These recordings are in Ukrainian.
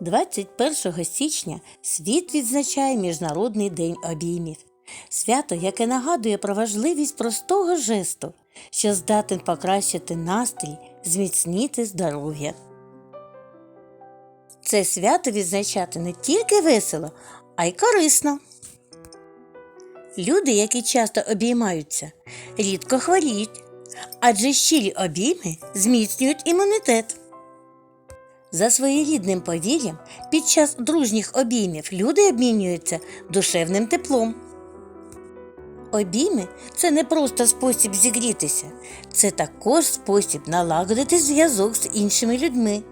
21 січня світ відзначає Міжнародний день обіймів. Свято, яке нагадує про важливість простого жесту, що здатен покращити настрій, зміцнити здоров'я. Це свято відзначати не тільки весело, а й корисно. Люди, які часто обіймаються, рідко хворіють, адже щирі обійми зміцнюють імунітет. За своєрідним повір'ям, під час дружніх обіймів люди обмінюються душевним теплом. Обійми це не просто спосіб зігрітися, це також спосіб налагодити зв'язок з іншими людьми.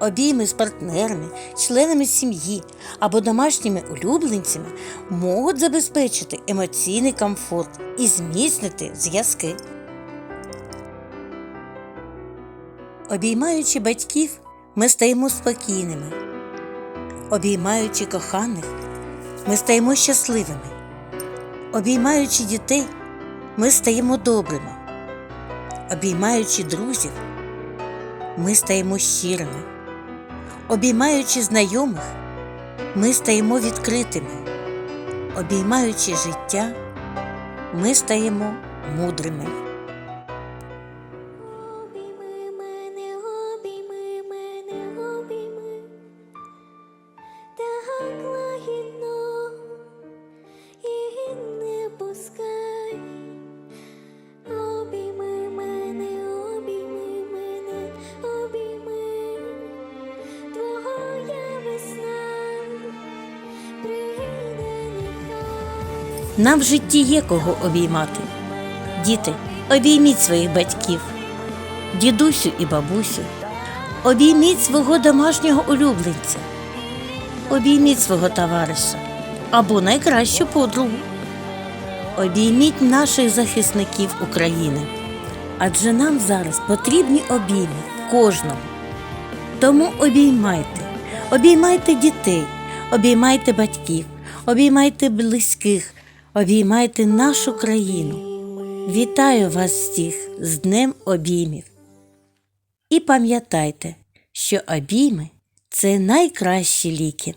Обійми з партнерами, членами сім'ї або домашніми улюбленцями можуть забезпечити емоційний комфорт і зміцнити зв'язки. Обіймаючи батьків, ми стаємо спокійними. Обіймаючи коханих, ми стаємо щасливими. Обіймаючи дітей, ми стаємо добрими. Обіймаючи друзів, ми стаємо щирими. Обіймаючи знайомих, ми стаємо відкритими. Обіймаючи життя, ми стаємо мудрими. Нам в житті є кого обіймати. Діти, обійміть своїх батьків, дідусю і бабусю, обійміть свого домашнього улюбленця, обійміть свого товариша або найкращу подругу. Обійміть наших захисників України, адже нам зараз потрібні обійми кожному. Тому обіймайте, обіймайте дітей, обіймайте батьків, обіймайте близьких, обіймайте нашу країну. Вітаю вас всіх з Днем обіймів. І пам'ятайте, що обійми це найкращі ліки.